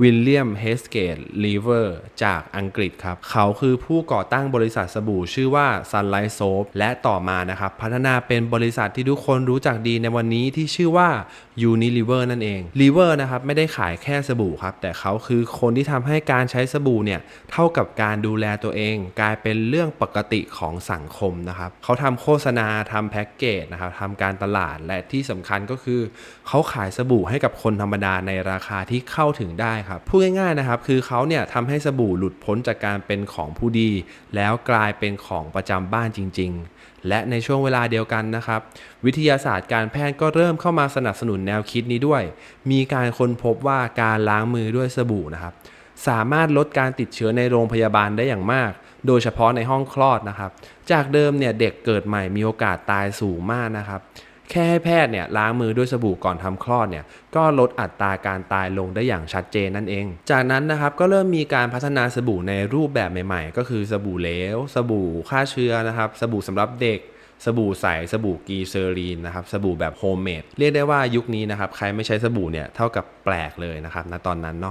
วิลเลียมเฮสเกตลีเวอร์จากอังกฤษครับ เขาคือผู้ก่อตั้งบริษัทสบู่ชื่อว่า Sunlight Soap และต่อมานะครับ พัฒนาเป็นบริษัทที่ทุกคนรู้จักดีในวันนี้ที่ชื่อว่า Unilever นั่นเอง Lever นะครับไม่ได้ขายแค่สบู่ครับ แต่เขาคือคนที่ทำให้การใช้สบู่เนี่ย เท่ากับการดูแลตัวเอง กลายเป็นเรื่องปกติของสังคมนะครับ เขาทำโฆษณาทำแพ็กเกจนะครับทำการตลาดและที่สำคัญก็คือ เขาขายสบู่ให้กับคนธรรมดาในราคาที่เข้าถึงได้ครับพูดง่ายๆนะครับ คือเขาเนี่ยทำให้สบู่หลุดพ้นจากการเป็นของผู้ดี แล้วกลายเป็นของประจำบ้านจริง ๆ และในช่วงเวลาเดียวกันนะครับ วิทยาศาสตร์การแพทย์ก็เริ่มเข้ามาสนับสนุนแนวคิดนี้ด้วย มีการค้นพบว่าการล้างมือด้วยสบู่นะครับ สามารถลดการติดเชื้อในโรงพยาบาลได้อย่างมาก โดยเฉพาะในห้องคลอดนะครับ จากเดิมเนี่ยเด็กเกิดใหม่มีโอกาสตายสูงมากนะครับ แค่ให้แพทย์เนี่ยล้างมือด้วยสบู่ก่อนทำคลอดเนี่ยก็ลดอัตราการตายลงได้อย่างชัดเจนนั่นเอง จากนั้นนะครับก็เริ่มมีการพัฒนาสบู่ในรูปแบบใหม่ ๆ ก็คือสบู่เหลว สบู่ฆ่าเชื้อนะครับ สบู่สำหรับเด็กสบู่ใส สบู่กีเซอรีนนะครับ สบู่แบบโฮมเมด เรียกได้ว่ายุคนี้นะครับ ใครไม่ใช้สบู่เนี่ย เท่ากับแปลกเลยนะครับ ณ ตอนนั้นเนาะ